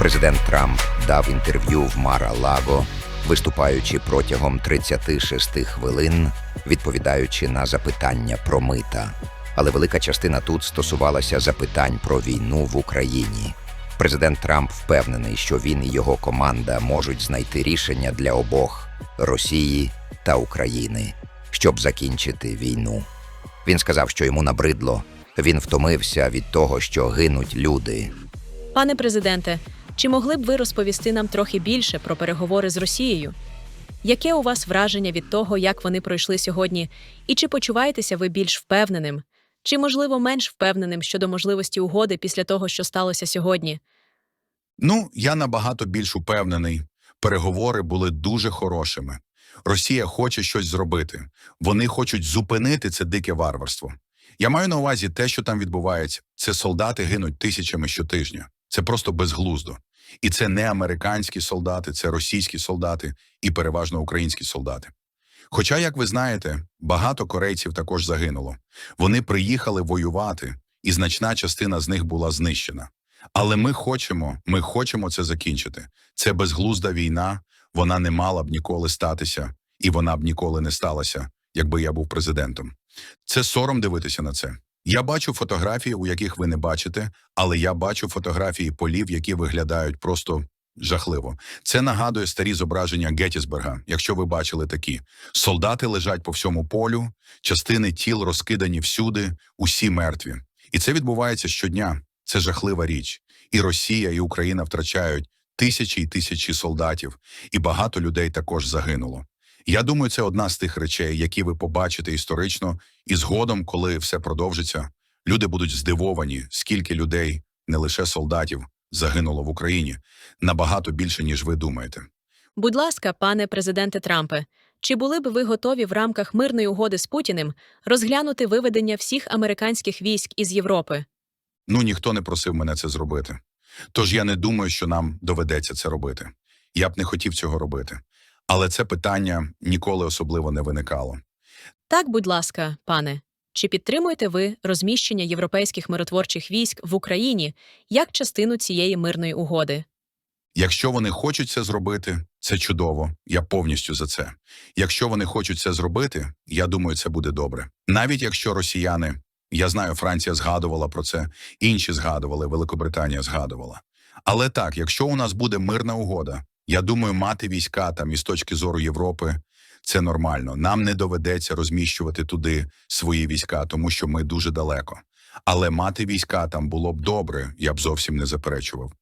Президент Трамп дав інтерв'ю в Мара Лаго, виступаючи протягом 36 хвилин, відповідаючи на запитання про мита. Але велика частина тут стосувалася запитань про війну в Україні. Президент Трамп впевнений, що він і його команда можуть знайти рішення для обох Росії та України, щоб закінчити війну. Він сказав, що йому набридло. Він втомився від того, що гинуть люди. Пане президенте, чи могли б ви розповісти нам трохи більше про переговори з Росією? Яке у вас враження від того, як вони пройшли сьогодні, і чи почуваєтеся ви більш впевненим, чи, можливо, менш впевненим щодо можливості угоди після того, що сталося сьогодні? Ну, я набагато більш упевнений. Переговори були дуже хорошими. Росія хоче щось зробити. Вони хочуть зупинити це дике варварство. Я маю на увазі те, що там відбувається. Це солдати гинуть тисячами щотижня. Це просто безглуздо. І це не американські солдати, це російські солдати і переважно українські солдати. Хоча, як ви знаєте, багато корейців також загинуло. Вони приїхали воювати, і значна частина з них була знищена. Але ми хочемо, ми хочемо це закінчити. Це безглузда війна, вона не мала б ніколи статися, і вона б ніколи не сталася, якби я був президентом. Це сором дивитися на це. Я бачу фотографії, у яких ви не бачите, але я бачу фотографії полів, які виглядають просто жахливо. Це нагадує старі зображення Геттісберга, якщо ви бачили такі. Солдати лежать по всьому полю, частини тіл розкидані всюди, усі мертві. І це відбувається щодня. Це жахлива річ. І Росія, і Україна втрачають тисячі і тисячі солдатів, і багато людей також загинуло. Я думаю, це одна з тих речей, які ви побачите історично, і згодом, коли все продовжиться, люди будуть здивовані, скільки людей, не лише солдатів, загинуло в Україні набагато більше, ніж ви думаєте. Будь ласка, пане президенте Трампе, чи були б ви готові в рамках мирної угоди з Путіним розглянути виведення всіх американських військ із Європи? Ну, ніхто не просив мене це зробити. Тож я не думаю, що нам доведеться це робити. Я б не хотів цього робити. Але це питання ніколи особливо не виникало. Так, будь ласка, пане. Чи підтримуєте ви розміщення європейських миротворчих військ в Україні як частину цієї мирної угоди? Якщо вони хочуть це зробити, це чудово. Я повністю за це. Якщо вони хочуть це зробити, я думаю, це буде добре. Навіть якщо росіяни, я знаю, Франція згадувала про це, інші згадували, Великобританія згадувала. Але так, якщо у нас буде мирна угода, я думаю, мати війська там із точки зору Європи це нормально. Нам не доведеться розміщувати туди свої війська, тому що ми дуже далеко. Але мати війська там було б добре, я б зовсім не заперечував.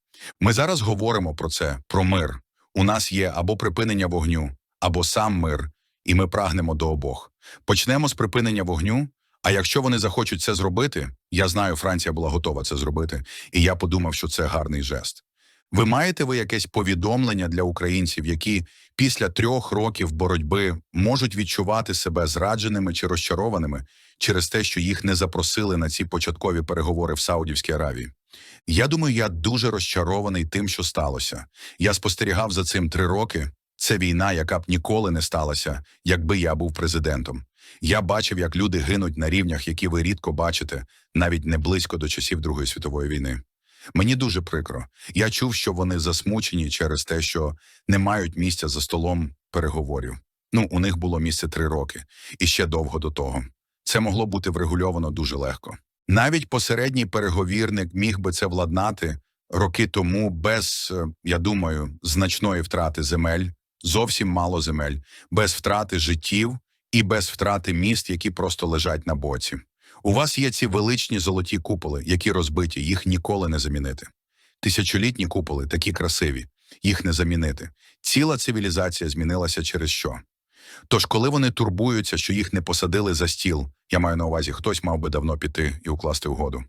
Ми зараз говоримо про це, про мир. У нас є або припинення вогню, або сам мир, і ми прагнемо до обох. Почнемо з припинення вогню. А якщо вони захочуть це зробити, я знаю, Франція була готова це зробити, і я подумав, що це гарний жест. Ви маєте ви якесь повідомлення для українців, які після трьох років боротьби можуть відчувати себе зрадженими чи розчарованими через те, що їх не запросили на ці початкові переговори в Саудівській Аравії? Я думаю, я дуже розчарований тим, що сталося. Я спостерігав за цим три роки. Це війна, яка б ніколи не сталася, якби я був президентом. Я бачив, як люди гинуть на рівнях, які ви рідко бачите, навіть не близько до часів Другої світової війни. Мені дуже прикро. Я чув, що вони засмучені через те, що не мають місця за столом переговорів. Ну, у них було місце три роки, і ще довго до того. Це могло бути врегульовано дуже легко. Навіть посередній переговірник міг би це владнати роки тому без, е, я думаю, значної втрати земель, зовсім мало земель, без втрати життів і без втрати міст, які просто лежать на боці. У вас є ці величні золоті куполи, які розбиті, їх ніколи не замінити. Тисячолітні куполи такі красиві, їх не замінити. Ціла цивілізація змінилася через що? Тож, коли вони турбуються, що їх не посадили за стіл, я маю на увазі, хтось мав би давно піти і укласти угоду.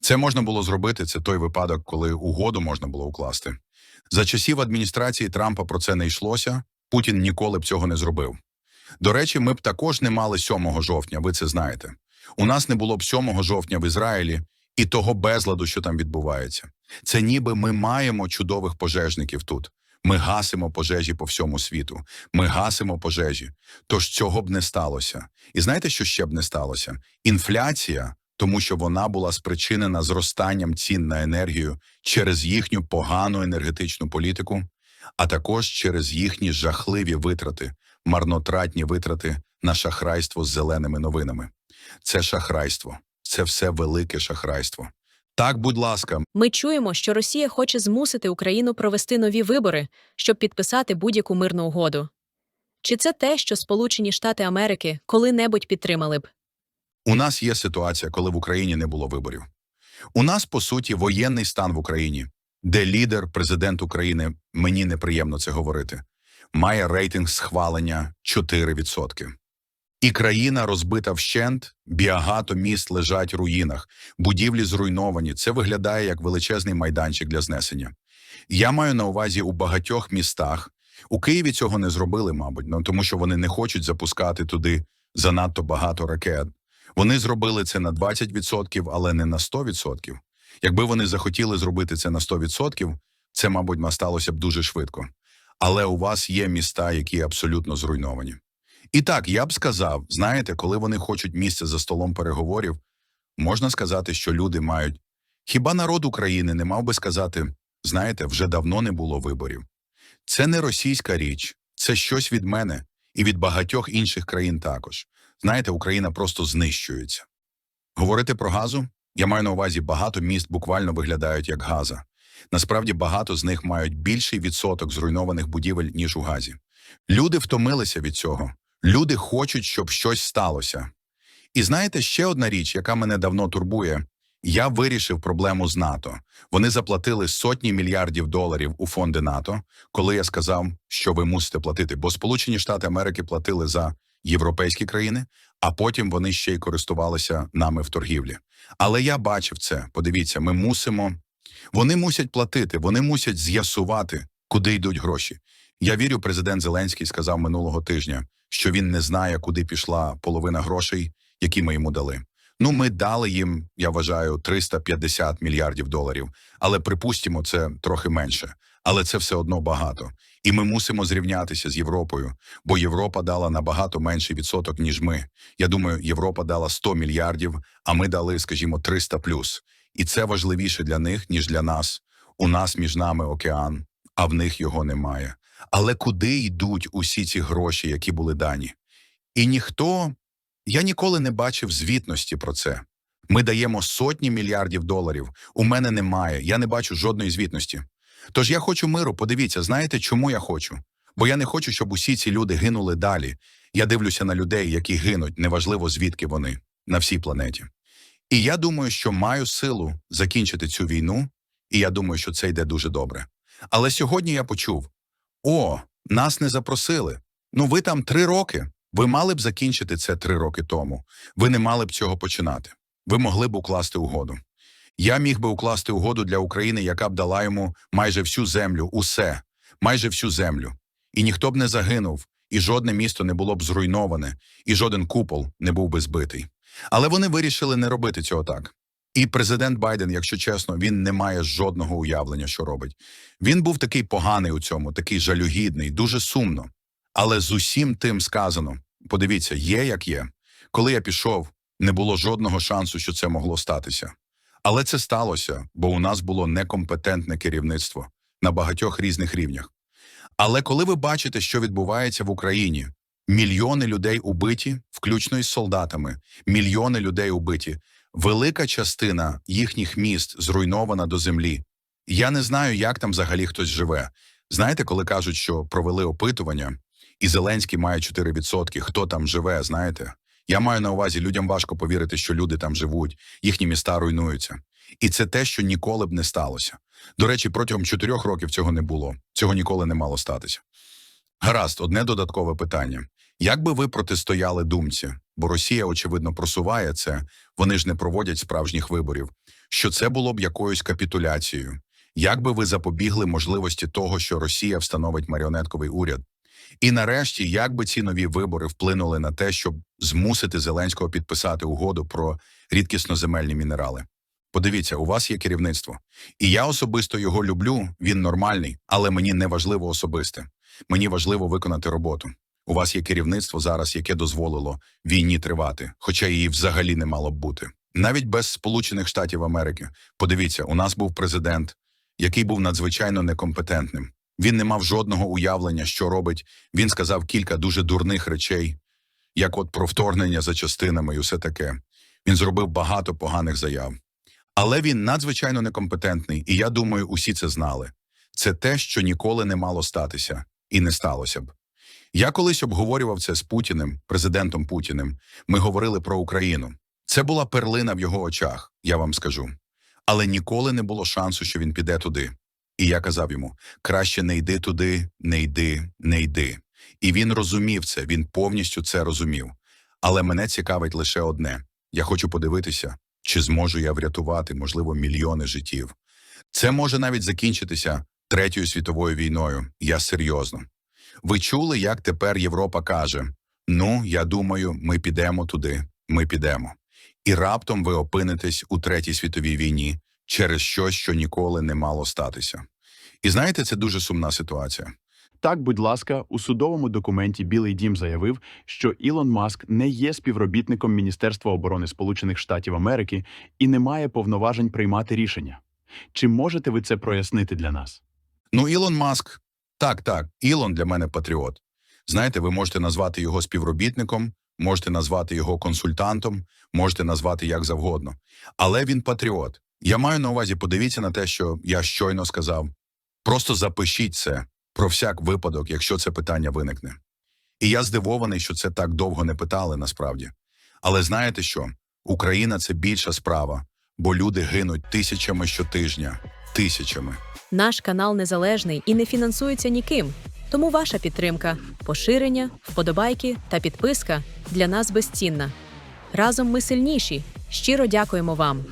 Це можна було зробити. Це той випадок, коли угоду можна було укласти. За часів адміністрації Трампа про це не йшлося. Путін ніколи б цього не зробив. До речі, ми б також не мали 7 жовтня, ви це знаєте. У нас не було б 7 жовтня в Ізраїлі і того безладу, що там відбувається. Це ніби ми маємо чудових пожежників тут. Ми гасимо пожежі по всьому світу. Ми гасимо пожежі. Тож цього б не сталося. І знаєте, що ще б не сталося? Інфляція тому що вона була спричинена зростанням цін на енергію через їхню погану енергетичну політику, а також через їхні жахливі витрати, марнотратні витрати на шахрайство з зеленими новинами. Це шахрайство, це все велике шахрайство. Так, будь ласка, Ми чуємо, що Росія хоче змусити Україну провести нові вибори, щоб підписати будь-яку мирну угоду. Чи це те, що Сполучені Штати Америки коли-небудь підтримали б? У нас є ситуація, коли в Україні не було виборів. У нас, по суті, воєнний стан в Україні, де лідер, президент України, мені неприємно це говорити, має рейтинг схвалення 4%. І країна розбита вщент, багато міст лежать в руїнах, будівлі зруйновані. Це виглядає як величезний майданчик для знесення. Я маю на увазі у багатьох містах. У Києві цього не зробили, мабуть, ну, тому що вони не хочуть запускати туди занадто багато ракет. Вони зробили це на 20%, але не на 100%. Якби вони захотіли зробити це на 100%, це, мабуть, сталося б дуже швидко. Але у вас є міста, які абсолютно зруйновані. І так, я б сказав, знаєте, коли вони хочуть місце за столом переговорів, можна сказати, що люди мають. Хіба народ України не мав би сказати, знаєте, вже давно не було виборів. Це не російська річ, це щось від мене і від багатьох інших країн також. Знаєте, Україна просто знищується. Говорити про газу? Я маю на увазі, багато міст буквально виглядають як газа. Насправді багато з них мають більший відсоток зруйнованих будівель, ніж у газі. Люди втомилися від цього. Люди хочуть, щоб щось сталося. І знаєте, ще одна річ, яка мене давно турбує. Я вирішив проблему з НАТО. Вони заплатили сотні мільярдів доларів у фонди НАТО, коли я сказав, що ви мусите платити, бо Сполучені Штати Америки платили за європейські країни, а потім вони ще й користувалися нами в торгівлі. Але я бачив це. Подивіться, ми мусимо. Вони мусять платити, вони мусять з'ясувати, куди йдуть гроші. Я вірю, президент Зеленський сказав минулого тижня, що він не знає, куди пішла половина грошей, які ми йому дали. Ну, ми дали їм, я вважаю, 350 мільярдів доларів, але припустимо, це трохи менше. Але це все одно багато. І ми мусимо зрівнятися з Європою, бо Європа дала набагато менший відсоток, ніж ми. Я думаю, Європа дала 100 мільярдів, а ми дали, скажімо, 300 плюс. І це важливіше для них, ніж для нас. У нас між нами океан, а в них його немає. Але куди йдуть усі ці гроші, які були дані? І ніхто, я ніколи не бачив звітності про це. Ми даємо сотні мільярдів доларів. У мене немає. Я не бачу жодної звітності. Тож я хочу миру. Подивіться, знаєте, чому я хочу? Бо я не хочу, щоб усі ці люди гинули далі. Я дивлюся на людей, які гинуть, неважливо звідки вони, на всій планеті. І я думаю, що маю силу закінчити цю війну, і я думаю, що це йде дуже добре. Але сьогодні я почув: о, нас не запросили. Ну, ви там три роки. Ви мали б закінчити це три роки тому. Ви не мали б цього починати. Ви могли б укласти угоду. Я міг би укласти угоду для України, яка б дала йому майже всю землю, усе, майже всю землю. І ніхто б не загинув, і жодне місто не було б зруйноване, і жоден купол не був би збитий. Але вони вирішили не робити цього так. І президент Байден, якщо чесно, він не має жодного уявлення, що робить. Він був такий поганий у цьому, такий жалюгідний, дуже сумно. Але з усім тим сказано: подивіться, є як є. Коли я пішов, не було жодного шансу, що це могло статися. Але це сталося, бо у нас було некомпетентне керівництво на багатьох різних рівнях. Але коли ви бачите, що відбувається в Україні, мільйони людей убиті, включно із солдатами, мільйони людей убиті, велика частина їхніх міст зруйнована до землі. Я не знаю, як там взагалі хтось живе. Знаєте, коли кажуть, що провели опитування, і Зеленський має 4%, хто там живе, знаєте? Я маю на увазі, людям важко повірити, що люди там живуть, їхні міста руйнуються. І це те, що ніколи б не сталося. До речі, протягом чотирьох років цього не було. Цього ніколи не мало статися. Гаразд, одне додаткове питання. Як би ви протистояли думці? Бо Росія, очевидно, просуває це, вони ж не проводять справжніх виборів. Що це було б якоюсь капітуляцією? Як би ви запобігли можливості того, що Росія встановить маріонетковий уряд? І нарешті, як би ці нові вибори вплинули на те, щоб змусити Зеленського підписати угоду про рідкісноземельні мінерали? Подивіться, у вас є керівництво. І я особисто його люблю, він нормальний, але мені не важливо особисте. Мені важливо виконати роботу. У вас є керівництво зараз, яке дозволило війні тривати, хоча її взагалі не мало б бути. Навіть без Сполучених Штатів Америки. Подивіться, у нас був президент, який був надзвичайно некомпетентним. Він не мав жодного уявлення, що робить. Він сказав кілька дуже дурних речей, як от про вторгнення за частинами і усе таке. Він зробив багато поганих заяв. Але він надзвичайно некомпетентний, і я думаю, усі це знали. Це те, що ніколи не мало статися, і не сталося б. Я колись обговорював це з Путіним, президентом Путіним. Ми говорили про Україну. Це була перлина в його очах, я вам скажу. Але ніколи не було шансу, що він піде туди. І я казав йому: краще не йди туди, не йди, не йди. І він розумів це, він повністю це розумів. Але мене цікавить лише одне: я хочу подивитися, чи зможу я врятувати, можливо, мільйони життів. Це може навіть закінчитися Третьою світовою війною. Я серйозно. Ви чули, як тепер Європа каже: Ну, я думаю, ми підемо туди, ми підемо. І раптом ви опинитесь у Третій світовій війні через щось, що ніколи не мало статися. І знаєте, це дуже сумна ситуація. Так, будь ласка, у судовому документі Білий Дім заявив, що Ілон Маск не є співробітником Міністерства оборони Сполучених Штатів Америки і не має повноважень приймати рішення. Чи можете ви це прояснити для нас? Ну, Ілон Маск, так, так, Ілон для мене патріот. Знаєте, ви можете назвати його співробітником, можете назвати його консультантом, можете назвати як завгодно. Але він патріот. Я маю на увазі, подивіться на те, що я щойно сказав. Просто запишіть це про всяк випадок, якщо це питання виникне. І я здивований, що це так довго не питали насправді. Але знаєте що? Україна це більша справа, бо люди гинуть тисячами щотижня, тисячами. Наш канал незалежний і не фінансується ніким. Тому ваша підтримка, поширення, вподобайки та підписка для нас безцінна. Разом ми сильніші. Щиро дякуємо вам.